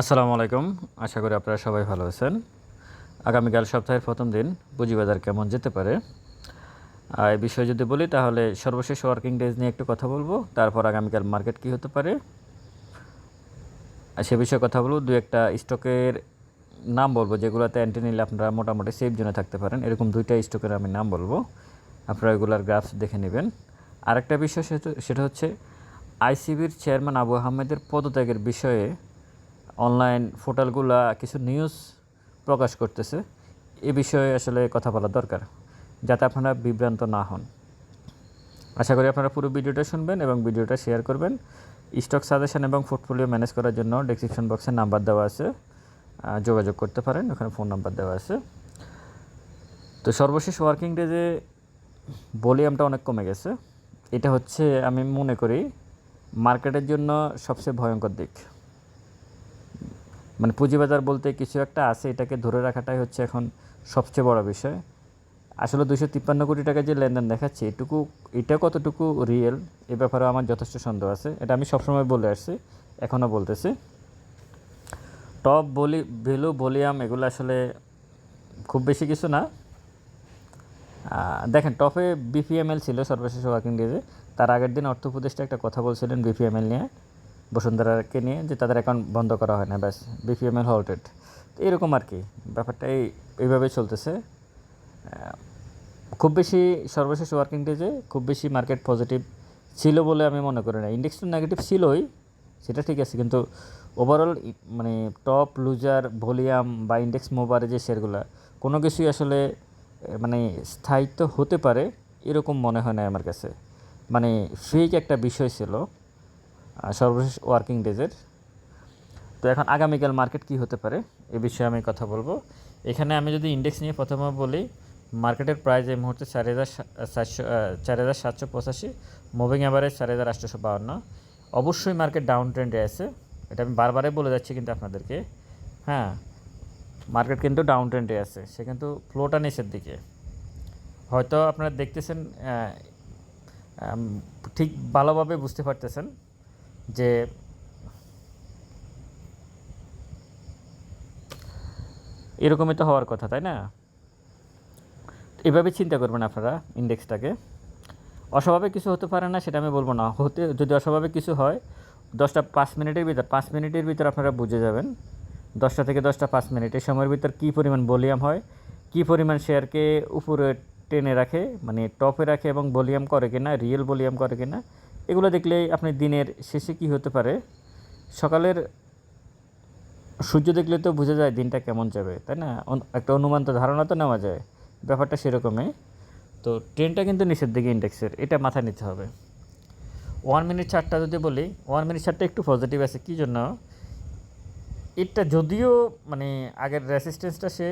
আসসালামু আলাইকুম। আশা করি আপনারা সবাই ভালো আছেন। আগামীকাল সপ্তাহের প্রথম দিন পুঁজিবাজার কেমন যেতে পারে? এই বিষয়ে যদি বলি, তাহলে সর্বশেষ ওয়ার্কিং ডেজ নিয়ে একটু কথা বলব। তারপর আগামীকাল মার্কেট কী হতে পারে? সে বিষয়ে কথা বলব। দু একটা স্টকের নাম বলব, যেগুলোতে অ্যান্টি নিলে আপনারা মোটামুটি সেফ জোনে থাকতে পারেন। এরকম দুইটা স্টকের আমি নাম বলব। আপনারা এগুলার গ্রাফস দেখে নেবেন। আরেকটা বিষয় সেটা হচ্ছে আইসিবির চেয়ারম্যান আবু আহমেদের পদত্যাগের বিষয়ে অনলাইন পোর্টালগুলা কিছু নিউজ প্রকাশ করতেছে, এ বিষয়ে আসলে কথা বলা দরকার, যাতে আপনারা বিভ্রান্ত না হন। আশা করি আপনারা পুরো ভিডিওটা শুনবেন এবং ভিডিওটা শেয়ার করবেন। স্টক সাজেশন এবং পোর্টফোলিও ম্যানেজ করার জন্য ডেসক্রিপশন বক্সে নাম্বার দেওয়া আছে। যোগাযোগ করতে পারেন, ওখানে ফোন নাম্বার দেওয়া আছে। তো সর্বশেষ ওয়ার্কিং ডেজে ভলিউমটা অনেক কমে গেছে। এটা হচ্ছে, আমি মনে করি মার্কেটের জন্য সবচেয়ে ভয়ঙ্কর দিক। মানে পুঁজিবাজার বলতে কিছু একটা আছে, এটাকে ধরে রাখাটাই হচ্ছে এখন সবচেয়ে বড় বিষয়। আসলে দুশো তিপ্পান্ন কোটি টাকা যে লেনদেন দেখাচ্ছে, এটুকু, এটা কতটুকু রিয়েল এ ব্যাপারে আমার যথেষ্ট সন্দেহ আছে। এটা আমি সবসময় বলে আসছি, এখনও বলতেছি। টপ বলি ভ্যালু, ভলিউম, এগুলো আসলে খুব বেশি কিছু না। দেখেন, টপে বিপিএমএল ছিল সর্বশেষ ওয়ার্কিং ডেজে। তার আগের দিন অর্থ উপদেষ্টা একটা কথা বলছিলেন বিপিএমএল নিয়ে। বসুন্ধরাকে নিয়ে যে তাদের অ্যাকাউন্ট বন্ধ করা হয় না, ব্যাস বিপিএমএল হল্টেড তো এরকম আর কি, ব্যাপারটা এই এইভাবে চলতেছে। খুব বেশি সর্বশেষ ওয়ার্কিং ডেজে খুব বেশি মার্কেট পজিটিভ ছিল বলে আমি মনে করি না। ইন্ডেক্স তো নেগেটিভ ছিলই, সেটা ঠিক আছে, কিন্তু ওভারঅল মানে টপ লুজার ভলিউম বা ইন্ডেক্স মোবারে যে শেয়ারগুলো কোনো কিছুই আসলে মানে স্থায়িত্ব হতে পারে, এরকম মনে হয় না আমার কাছে। মানে ফেক একটা বিষয় ছিল। সর্বশেষ ওয়ার্কিং ডেজের তো এখন আগামীকাল মার্কেট কি হতে পারে, এ বিষয়ে আমি কথা বলব। এখানে আমি যদি ইন্ডেক্স নিয়ে প্রথমে বলি মার্কেটের প্রাইস এই মুহূর্তে চার হাজার সাতশো চার হাজার সাতশো পঁচাশি মুভিং অ্যাভারেজ চার হাজার আটশোশো বাউন্ন। অবশ্যই মার্কেট ডাউন ট্রেন্ডে আছে, এটা আমি বারবারই বলে যাচ্ছি কিন্তু আপনাদেরকে। হ্যাঁ মার্কেট কিন্তু ডাউন ট্রেন্ডে আছে, সে কিন্তু ফ্লোটা নিচের দিকে। হয়তো আপনারা দেখতেছেন ঠিক ভালোভাবে বুঝতে পারতেছেন যে এরকমই তো হওয়ার কথা, তাই না? এভাবে চিন্তা করবেন আপনারা ইন্ডেক্সটাকে অস্বাভাবিক কিছু হতে পারে না, সেটা আমি বলব না। হতে, যদি অস্বাভাবিক কিছু হয়, দশটা পাঁচ মিনিটের ভিতর, পাঁচ মিনিটের ভিতর আপনারা বুঝে যাবেন। দশটা থেকে দশটা পাঁচ মিনিট, এই সময়ের ভিতর কী পরিমাণ ভলিউম হয়, কী পরিমাণ শেয়ারকে উপরে টেনে রাখে মানে টপে রাখে এবং ভলিউম করে কিনা, রিয়েল ভলিউম করে কিনা এগুলো দেখলেই আপনি দিনের শেষে কি হতে পারে? সকালের সূর্য দেখলে তো বোঝা যায় দিনটা কেমন যাবে, তাই না? একটা অনুমান তো, ধারণা তো নেওয়া যায়। ব্যাপারটা সেরকমই। তো ট্রেনটা কিন্তু নিচের দিকে ইন্ডেক্সের এটা মাথায় নিতে হবে। ওয়ান মিনিট চারটা যদি বলি ওয়ান মিনিট চারটা একটু পজিটিভ আছে, কী জন্য? এটা যদিও মানে আগের রেসিস্টেন্সটা সে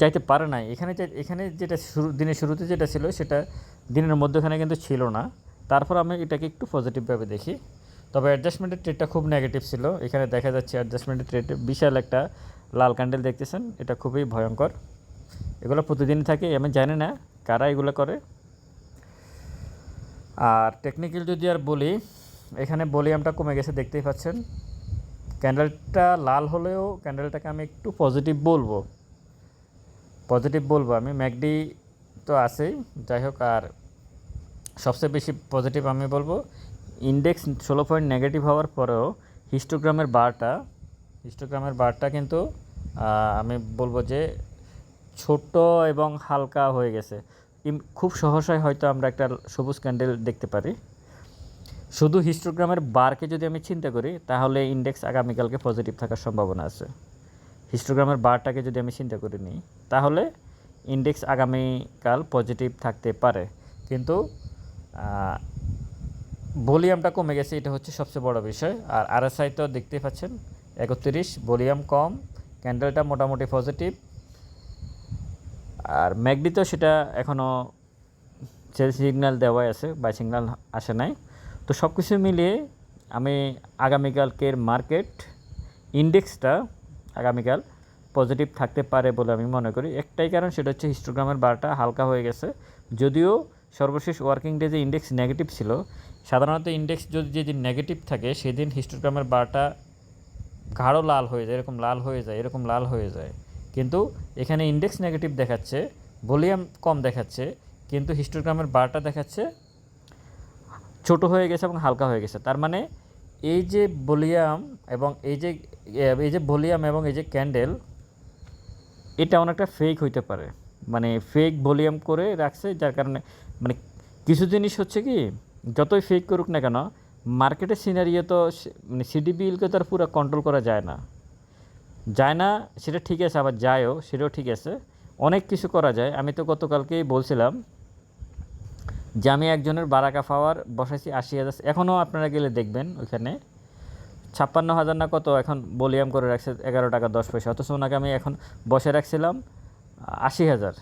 যাইতে পারে নাই, এখানে এখানে যেটা শুরু, দিনের শুরুতে যেটা ছিল, সেটা দিনের মধ্যখানে কিন্তু ছিল না। তারপর আমি এটাকে একটু পজিটিভভাবে দেখি। তবে অ্যাডজাস্টমেন্টের ট্রেডটা খুব নেগেটিভ ছিল। এখানে দেখা যাচ্ছে অ্যাডজাস্টমেন্টের ট্রেড বিশাল একটা লাল ক্যান্ডেল দেখতেছেন। এটা খুবই ভয়ঙ্কর। এগুলো প্রতিদিন থাকে আমি জানি না কারা এগুলো করে। আর টেকনিক্যাল যদি আর বলি, এখানে ভলিউমটা কমে গেছে, দেখতেই পাচ্ছেন। ক্যান্ডেলটা লাল হলেও ক্যান্ডেলটাকে আমি একটু পজিটিভ বলব। পজিটিভ বলব আমি। ম্যাকডি তো আছেই। যাই হোক, আর সবচেয়ে বেশি পজিটিভ আমি বলব ইন্ডেক্স ষোলো পয়েন্ট নেগেটিভ হওয়ার পরেও হিস্টোগ্রামের বারটা হিস্টোগ্রামের বারটা কিন্তু আমি বলব যে ছোট এবং হালকা হয়ে গেছে। খুব সহসায় হয়তো আমরা একটা সবুজ ক্যান্ডেল দেখতে পারি। শুধু হিস্টোগ্রামের বারকে যদি আমি চিন্তা করি, তাহলে ইন্ডেক্স আগামীকালকে পজিটিভ থাকার সম্ভাবনা আছে। হিস্টোগ্রামের বারটাকে যদি আমি চিন্তা করে নিই তাহলে ইন্ডেক্স আগামীকাল পজিটিভ থাকতে পারে। কিন্তু ভলিউমটা কমে গেছে, এটা হচ্ছে সবচেয়ে বড় বিষয়। আর আরএসআই তো দেখতেই পাচ্ছেন, একত্রিশ, ভলিউম কম, ক্যান্ডেলটা মোটামুটি পজিটিভ। আর ম্যাগডি তো সেটা এখনও সেল সিগন্যাল দেওয়াই আছে বাই সিগন্যাল আসে নাই। তো সব কিছু মিলিয়ে আমি আগামীকালকের মার্কেট ইন্ডেক্সটা আগামীকাল পজিটিভ থাকতে পারে বলে আমি মনে করি। একটাই কারণ, সেটা হচ্ছে হিস্টোগ্রামের বারটা হালকা হয়ে গেছে। যদিও সর্বশেষ ওয়ার্কিং ডে যে ইন্ডেক্স নেগেটিভ ছিল, সাধারণত ইন্ডেক্স যদি যেদিন নেগেটিভ থাকে, সেদিন হিস্টোগ্রামের বারটা গাঢ় লাল হয়ে যায়, এরকম লাল হয়ে যায়, এরকম লাল হয়ে যায়। কিন্তু এখানে ইন্ডেক্স নেগেটিভ দেখাচ্ছে ভলিউম কম দেখাচ্ছে, কিন্তু হিস্টোগ্রামের বারটা দেখাচ্ছে ছোট হয়ে গেছে এবং হালকা হয়ে গেছে। তার মানে এই যে ভলিউম এবং এই যে এই যে ভলিউম এবং এই যে ক্যান্ডেল এটা অনেকটা ফেক হইতে পারে। মানে ফেক ভলিউম করে রাখছে, যার কারণে মানে কিছু জিনিস হচ্ছে কি, যতই ফেক করুক না কেন মার্কেটের সিনারিও তো মানে সিডিবিএলকে তো আর পুরো কন্ট্রোল করা যায় না। যায় না, সেটা ঠিক আছে, আবার যায়ও, সেটাও ঠিক আছে। অনেক কিছু করা যায়। আমি তো গতকালকেই বলছিলাম যে আমি একজনের বারাকা পাওয়ার বসাইছি আশি হাজার। এখনও আপনারা গেলে দেখবেন ওইখানে। ছাপ্পান্ন হাজার না কত, এখন বলিয়াম করে রাখছে এগারো টাকা দশ পয়সা। অথচ ওনাকে আমি এখন বসে রাখছিলাম আশি হাজার।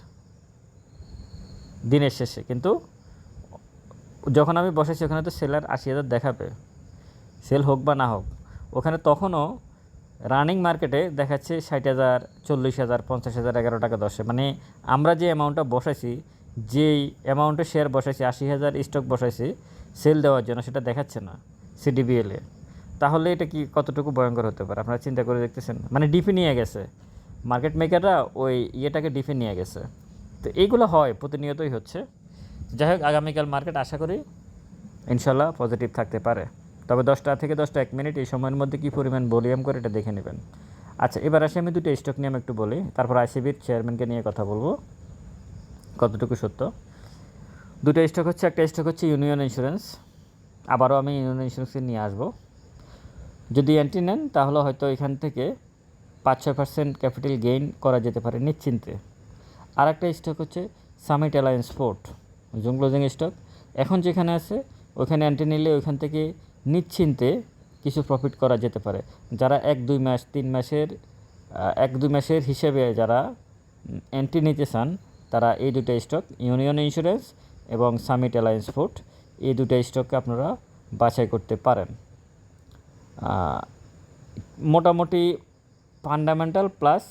দিনের শেষে। কিন্তু যখন আমি বসেছি, ওখানে তো সেলার আশি হাজার দেখাবে। সেল হোক বা না হোক, ওখানে তখনও রানিং মার্কেটে দেখাচ্ছে ষাট হাজার, চল্লিশ হাজার, পঞ্চাশ হাজার, এগারো টাকা, দশে মানে আমরা যে অ্যামাউন্টটা বসাইছি, যেই অ্যামাউন্টে শেয়ার বসাইছি, আশি হাজার স্টক বসাইছি সেল দেওয়ার জন্য সেটা দেখাচ্ছে না সিডিবিএলে তাহলে এটা কি কতটুকু ভয়ঙ্কর হতে পারে? আপনারা চিন্তা করে দেখতেছেন। মানে ডিপি নিয়ে গেছে। মার্কেট মেকাররা ওই ইয়েটাকে ডিপি নিয়ে গেছে। তো এইগুলো হয় প্রতিনিয়তই হচ্ছে। যাই হোক, আগামীকাল মার্কেট আশা করি ইনশাল্লাহ পজিটিভ থাকতে পারে। তবে দশটা থেকে দশটা এক মিনিট এই সময়ের মধ্যে কী পরিমাণ ভলিউম করে এটা দেখে নেবেন। আচ্ছা এবার আসি আমি দুটো স্টক নিয়ে আমি একটু বলি। তারপর আইসিবির চেয়ারম্যানকে নিয়ে কথা বলব। কতটুকু সত্য? দুটো স্টক হচ্ছে, একটা স্টক হচ্ছে ইউনিয়ন ইন্স্যুরেন্স আবারও আমি ইউনিয়ন ইন্স্যুরেন্সকে নিয়ে আসব। যদি এন্ট্রি নেন, তাহলে হয়তো এখান থেকে পাঁচ ছয় পার্সেন্ট ক্যাপিটাল গেইন করা যেতে পারে নিশ্চিন্তে। আর একটা স্টক হচ্ছে summit alliance port zoom closing stock এখন যেখানে আছে, ওখানে এন্ট্রি নিলে ওইখান থেকে নিশ্চিন্তে কিছু প্রফিট করা যেতে পারে। যারা এক, দুই মাস, তিন মাসের এক, দুই মাসের হিসেবে যারা এন্ট্রি নিতে চান, তারা এই দুটো স্টক ইউনিয়ন ইন্স্যুরেন্স এবং সামিট অ্যালায়েন্স ফুড এই দুটো স্টককে আপনারা বাছাই করতে পারেন। মোটামুটি ফান্ডামেন্টাল প্লাস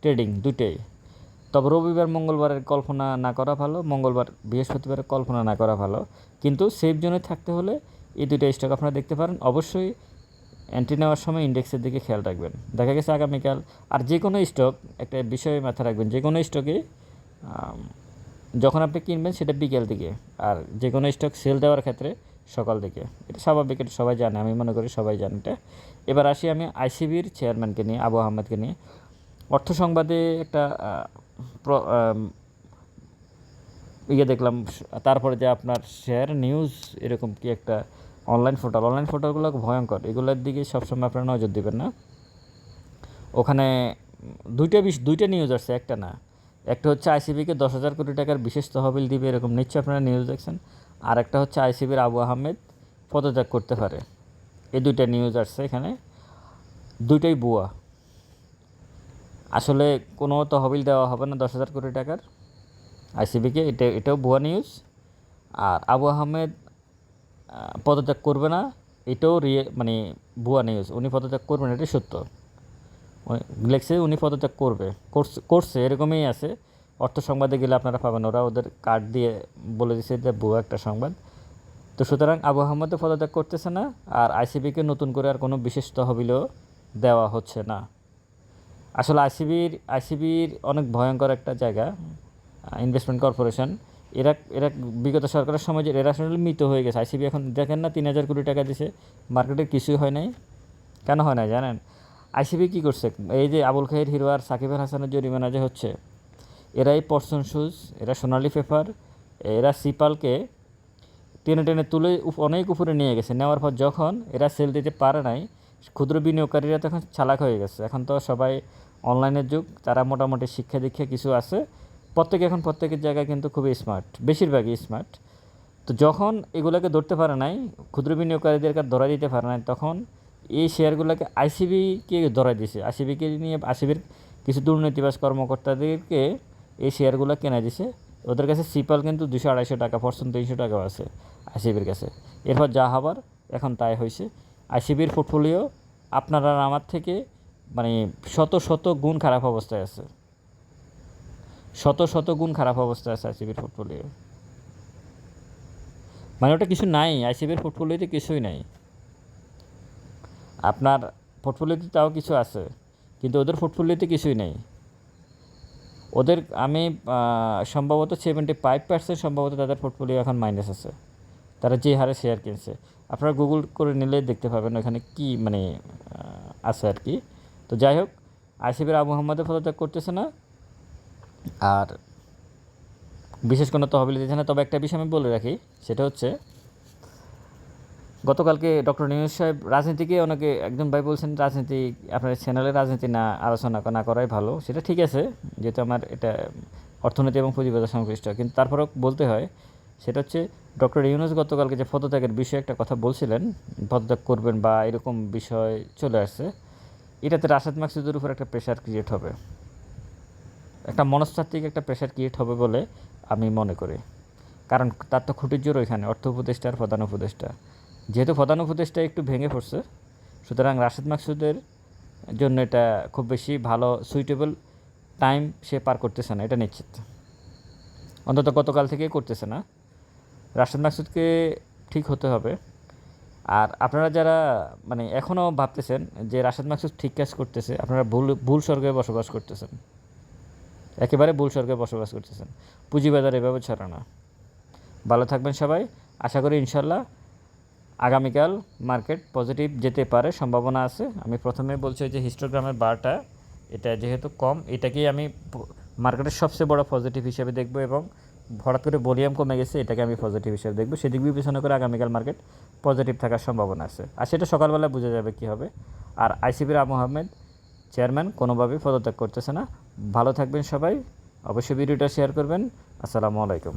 ট্রেডিং দুটোই তবে রবিবার, মঙ্গলবারের কল্পনা না করা ভালো, মঙ্গলবার বৃহস্পতিবারের কল্পনা না করা ভালো। কিন্তু সেফ জোনে থাকতে হলে এই দুটো স্টক আপনারা দেখতে পারেন। অবশ্যই এন্ট্রি নেওয়ার সময় ইন্ডেক্সের দিকে খেয়াল রাখবেন। দেখা গেছে আগামীকাল আর যে কোনো স্টক একটা বিষয়ে মাথায় রাখবেন, যে কোনো স্টকে যখন আপনি কিনবেন সেটা বিকেল দিকে আর যে কোনো স্টক সেল দেওয়ার ক্ষেত্রে সকাল দিকে। এটা স্বাভাবিক, এটা সবাই জানে, আমি মনে করি সবাই জানে এটা। এবার আসি আমি আইসিবির চেয়ারম্যানকে নিয়ে, আবু আহমেদকে নিয়ে। অর্থ সংবাদে একটা ইয়ে দেখলাম, তারপরে যে আপনার শেয়ার নিউজ এরকম কি একটা অনলাইন পোর্টাল অনলাইন পোর্টালগুলো ভয়ঙ্কর। এগুলোর দিকে সবসময় আপনারা নজর দেবেন না। ওখানে দুইটা বিশ, দুইটা নিউজ আসছে, একটা না। একটা হচ্ছে আইসিবিকে দশ হাজার কোটি টাকার বিশেষ তহবিল দিবে, এরকম নিশ্চয়ই আপনারা নিউজ দেখছেন। আর একটা হচ্ছে আইসিবির আবু আহমেদ পদত্যাগ করতে পারে। এই দুইটা নিউজ আসছে এখানে। দুইটাই বুয়া আসলে কোনো তহবিল দেওয়া হবে না দশ হাজার কোটি টাকার। আইসিবিকে এটা, এটাও ভুয়া নিউজ আর আবু আহমেদ পদত্যাগ করবে না, এটাও রিয়ে মানে ভুয়া নিউজ উনি পদত্যাগ করবেন এটাই সত্য। উনি- লেখছে উনি পদত্যাগ করবে। করছে এরকমই আছে। অর্থ সংবাদে গেলে আপনারা পাবেন, ওরা ওদের কার্ড দিয়ে বলে দিছে যে ভুয়া একটা সংবাদ। তো সুতরাং আবু আহমদও পদত্যাগ করতেছে না, আর আইসিবিকে নতুন করে আর কোনো বিশেষ তহবিলও দেওয়া হচ্ছে না। আসলে আইসিবির আইসিবির অনেক ভয়ঙ্কর একটা জায়গা ইনভেস্টমেন্ট কর্পোরেশন এরা এরা বিগত সরকারের সময় যে এরা আসলে মৃত হয়ে গেছে। আইসিবি এখন দেখেন না, তিন হাজার কোটি টাকা দিছে। মার্কেটে কিছুই হয় নাই। কেন হয় না জানেন? আইসিবি কী করছে? এই যে আবুল খাহির হিরো আর সাকিব আল হাসানের জরিমানা যে হচ্ছে, এরাই পর্সন শুজ এরা সোনালি পেপার এরা সিপালকে টেনে টেনে তুলে অনেক উপরে নিয়ে গেছে। নেওয়ার পর যখন এরা সেল দিতে পারে নাই ক্ষুদ্র বিনিয়োগকারীরা তখন চালাক হয়ে গেছে। এখন তো সবাই অনলাইনের যুগ, তারা মোটামুটি শিক্ষা দীক্ষা কিছু আছে। প্রত্যেকে এখন প্রত্যেকের জায়গায় কিন্তু খুবই স্মার্ট বেশিরভাগই স্মার্ট তো যখন এগুলোকে ধরতে পারে নাই, ক্ষুদ্র বিনিয়োগকারীদেরকে ধরা দিতে পারে নাই, তখন এই শেয়ারগুলোকে আইসিবিকে ধরা দিছে। আইসিবিকে নিয়ে আইসিবির কিছু দুর্নীতিবাস কর্মকর্তাদেরকে এই শেয়ারগুলো কেনা দিছে। ওদের কাছে সিপাল কিন্তু দুশো আড়াইশো টাকা পর্সেন্ট তিনশো টাকাও আছে আইসিবির কাছে। এরপর যা হবার, এখন তাই হয়েছে আইসিবির পোর্টফোলিও আপনার আর আমার থেকে মানে শত শত গুণ খারাপ অবস্থায় আছে। শত শত গুণ খারাপ অবস্থায় আছে আইসিবির পোর্টফোলিও মানে ওটা কিছু নাই, আইসিবির পোর্টফোলিওতে কিছুই নাই। আপনার পোর্টফোলিওতে তাও কিছু আছে, কিন্তু ওদের পোর্টফোলিওতে কিছুই নেই। ওদের আমি সম্ভবত সেভেন্টি ফাইভ পার্সেন্ট সম্ভবত তাদের পোর্টফোলিও এখন মাইনাস আছে। তারা যে হারে শেয়ার কিনছে। আপনারা গুগল করে নিলে দেখতে পাবেন ওখানে কি মানে আছে আর কি। তো যাই হোক, আইসিবির আবু মোহাম্মদে পদত্যাগ করতেছে না। আর বিশেষ কোনো তহবিল দিচ্ছে না। তবে একটা বিষয় আমি বলে রাখি, সেটা হচ্ছে গতকালকে ডক্টর নিউজ সাহেব রাজনীতিকে অনেকে একজন ভাই বলছেন, রাজনীতি, আপনার চ্যানেলে রাজনীতি না, আলোচনা না করাই ভালো। সেটা ঠিক আছে, যেহেতু আমার এটা অর্থনীতি এবং পুঁজিবাজার সংশ্লিষ্ট। কিন্তু তারপরেও বলতে হয় সেটা হচ্ছে ডক্টর ইউনুস গতকালকে যে পদত্যাগের বিষয়ে একটা কথা বলছিলেন, পদত্যাগ করবেন বা এরকম বিষয় চলে আসছে, এটাতে রাশেদ মাকসুদের উপর একটা প্রেশার ক্রিয়েট হবে। একটা মনস্তাত্ত্বিক একটা প্রেশার ক্রিয়েট হবে বলে আমি মনে করি। কারণ তার তো খুঁটির জোর ওইখানে, অর্থ উপদেষ্টা আর প্রধান উপদেষ্টা। যেহেতু প্রধান উপদেষ্টা একটু ভেঙে পড়ছে, সুতরাং রাশেদ মাকসুদের জন্য এটা খুব বেশি ভালো সুইটেবল টাইম সে পার করতেছে না, এটা নিশ্চিত। অন্তত গতকাল থেকেই করতেছে না। রাশেদ মাকসুদকে ঠিক হতে হবে। আর আপনারা যারা মানে এখনও ভাবতেছেন যে রাশেদ মাকসুদ ঠিক কাজ করতেছে, আপনারা ভুল ভুল স্বর্গে বসবাস করতেছেন। একেবারে ভুল স্বর্গে বসবাস করতেছেন। পুঁজিবাজার এভাবে ছড়া না। ভালো থাকবেন সবাই। আশা করি ইনশাল্লাহ আগামীকাল মার্কেট পজিটিভ যেতে পারে, সম্ভাবনা আছে। আমি প্রথমে বলছি যে হিস্টোগ্রামের বারটা, এটা যেহেতু কম, এটাকেই আমি মার্কেটের সবচেয়ে বড় পজিটিভ হিসেবে দেখব এবং হঠাৎ করে ভলিউম কমে গেছে, এটাকে আমি পজিটিভ হিসেবে দেখব। সেদিক বিবেচনা করে আগামীকাল মার্কেট পজিটিভ থাকার সম্ভাবনা আছে। আর সেটা সকালবেলা বোঝা যাবে কী হবে। আর আইসিপির আবু আহমেদ চেয়ারম্যান কোনোভাবেই পদত্যাগ করতেছে না। ভালো থাকবেন সবাই। অবশ্যই ভিডিওটা শেয়ার করবেন। আসসালামু আলাইকুম।